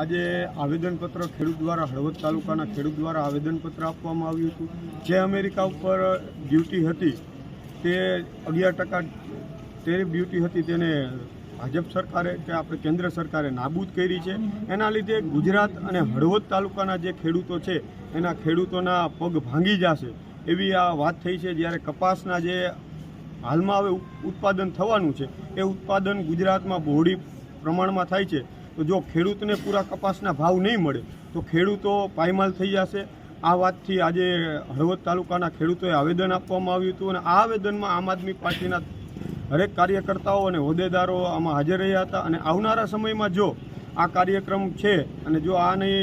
આજે આવેદનપત્ર ખેડૂત દ્વારા હળવદ તાલુકાના ખેડૂત દ્વારા આવેદનપત્ર આપવામાં આવ્યું હતું. જે અમેરિકા ઉપર ડ્યુટી હતી, તે અગિયાર ટકા ટેરિફ ડ્યુટી હતી, તેને ભાજપ સરકારે કે આપણે કેન્દ્ર સરકારે નાબૂદ કરી છે. એના લીધે ગુજરાત અને હળવદ તાલુકાના જે ખેડૂતો છે, એના ખેડૂતોના પગ ભાંગી જશે એવી આ વાત થઈ છે. જ્યારે કપાસના જે હાલમાં હવે ઉત્પાદન થવાનું છે, એ ઉત્પાદન ગુજરાતમાં બહોળી પ્રમાણમાં થાય છે. તો જો ખેડૂતને પૂરા કપાસના ભાવ નહીં મળે, તો ખેડૂતો પાયમાલ થઈ જશે. આ વાતથી આજે હળવદ તાલુકાના ખેડૂતોએ આવેદન આપવામાં આવ્યું હતું અને આ આવેદનમાં આમ આદમી પાર્ટીના હરેક કાર્યકર્તાઓ અને હોદ્દેદારો આમાં હાજર રહ્યા હતા. અને આવનારા સમયમાં જો આ કાર્યક્રમ છે અને જો આની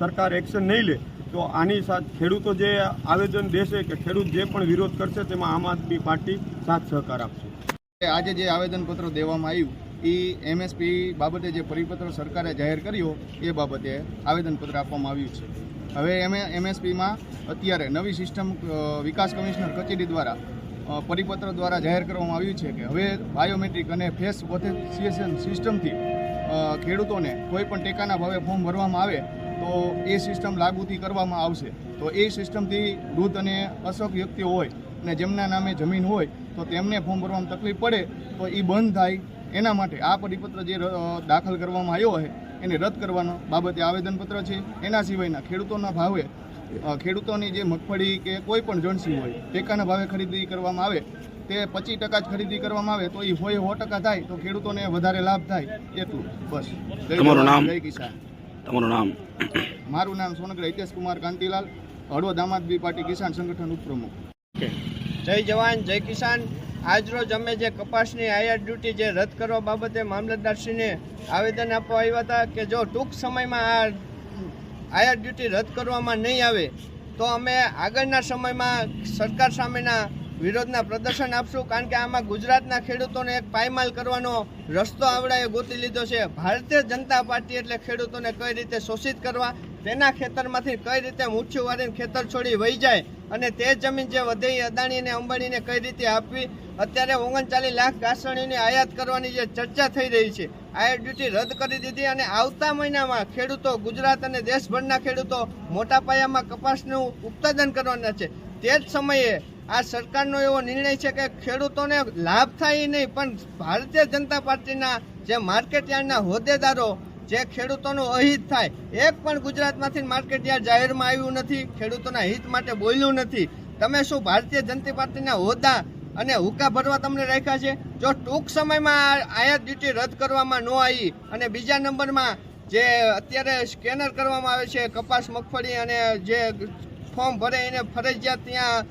સરકાર એક્શન નહીં લે, તો આની સાથે ખેડૂતો જે આવેદન દેશે કે ખેડૂત જે પણ વિરોધ કરશે, તેમાં આમ આદમી પાર્ટી સાથ સહકાર આપશે. આજે જે આવેદનપત્ર દેવામાં આવ્યું એ એમએસપી બાબતે જે પરિપત્ર સરકારે જાહેર કર્યો, એ બાબતે આવેદનપત્ર આપવામાં આવ્યું છે. હવે એમ એમએસપીમાં અત્યારે નવી સિસ્ટમ વિકાસ કમિશનર કચેરી દ્વારા પરિપત્ર દ્વારા જાહેર કરવામાં આવ્યું છે કે હવે બાયોમેટ્રિક અને ફેસ ઓથેન્ટિકેશન સિસ્ટમથી ખેડૂતોને કોઈ પણ ટેકાના ભાવે ફોર્મ ભરવામાં આવે, તો એ સિસ્ટમ લાગુથી કરવામાં આવશે. તો એ સિસ્ટમથી વૃદ્ધ અને અશોક વ્યક્તિઓ હોય અને જેમના નામે જમીન હોય, તો તેમને ફોર્મ ભરવામાં તકલીફ પડે, તો એ બંધ થાય એના માટે આ પરિપત્ર જે દાખલ કરવામાં આવ્યો છે એને રદ કરવાનો બાબતે આવેદનપત્ર છે. એના સિવાયના ખેડૂતોના ભાવે ખેડૂતોની જે મગફળી કે કોઈ પણ જણસી હોય ટેકાના ભાવે ખરીદી કરવામાં આવે તે પચીસ ટકા જ ખરીદી કરવામાં આવે તો એ હોય સો ટકા થાય તો ખેડૂતોને વધારે લાભ થાય એટલું. બસ. જય તમારું નામ? જય કિસાન. તમારું નામ? મારું નામ સોનગર હિતેશ કુમાર કાંતિલાલ હળવદ આમ આદમી પાર્ટી કિસાન સંગઠન ઉપપ્રમુખ. જય જવાન જય કિસાન. આજરોજ અમે જે કપાસની આયાત ડ્યુટી જે રદ કરવા બાબતે મામલતદારશ્રીને આવેદન આપવા આવ્યા હતા કે જો ટૂંક સમયમાં આ આયાત ડ્યુટી રદ કરવામાં નહીં આવે, તો અમે આગળના સમયમાં સરકાર સામેના વિરોધના પ્રદર્શન આપશું. કારણ કે આમાં ગુજરાતના ખેડૂતોને એક પાયમાલ કરવાનો રસ્તો આવડાએ ગોતી લીધો છે. ભારતીય જનતા પાર્ટી એટલે ખેડૂતોને કઈ રીતે શોષિત કરવા, તેના ખેતરમાંથી કઈ રીતે મૂછ્યું વાળીને ખેતર છોડી વહી જાય અને તે જમીન જે વધે અદાણી અને અંબાણીને કઈ રીતે આપવી? અત્યારે ઓગણચાલીસ લાખ ઘાસણીની આયાત કરવાની જે ચર્ચા થઈ રહી છે આયાત ડ્યુટી રદ કરી દીધી અને આવતા મહિનામાં ખેડૂતો ગુજરાત અને દેશભરના ખેડૂતો મોટા પાયામાં કપાસનું ઉત્પાદન કરવાના છે. તે જ સમયે આ સરકારનો એવો નિર્ણય છે કે ખેડૂતોને લાભ થાય નહીં, પણ ભારતીય જનતા પાર્ટીના જે માર્કેટ યાર્ડના હોદ્દેદારો જે ખેડૂતોનું અહિત થાય, એક પણ ગુજરાતમાંથી માર્કેટ યાર્ડ જાહેરમાં આવ્યું નથી, ખેડૂતોના હિત માટે બોલ્યું નથી. તમે શું ભારતીય જનતા પાર્ટીના હોદ્દા અને હુક્કા ભરવા તમને રાખ્યા છે? જો ટૂંક સમયમાં આયાત ડ્યુટી રદ કરવામાં ન આવી અને બીજા નંબરમાં જે અત્યારે સ્કેનર કરવામાં આવે છે, કપાસ, મગફળી અને જે ફોર્મ ભરે એને ફરજિયાત ત્યાં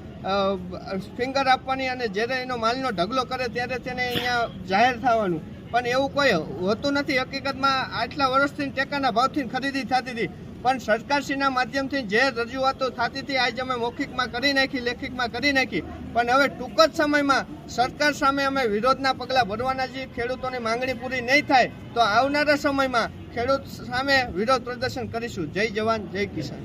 ફિંગર આપવાની અને જ્યારે એનો માલનો ઢગલો કરે ત્યારે તેને અહીંયા જાહેર થવાનું. પણ એવું કોઈ હોતું નથી. હકીકતમાં આટલા વર્ષથી ટેકાના ભાવથી ખરીદી થતી હતી. પણ સરકારશ્રીના માધ્યમથી જે રજૂઆતો થતી હતી, આજે અમે મૌખિકમાં કરી નાખી, લેખિકમાં કરી નાખી. પણ હવે ટૂંક જ સમયમાં સરકાર સામે અમે વિરોધના પગલાં ભરવાના છીએ. ખેડૂતોની માંગણી પૂરી નહીં થાય તો આવનારા સમયમાં ખેડૂત સામે વિરોધ પ્રદર્શન કરીશું. જય જવાન, જય કિસાન.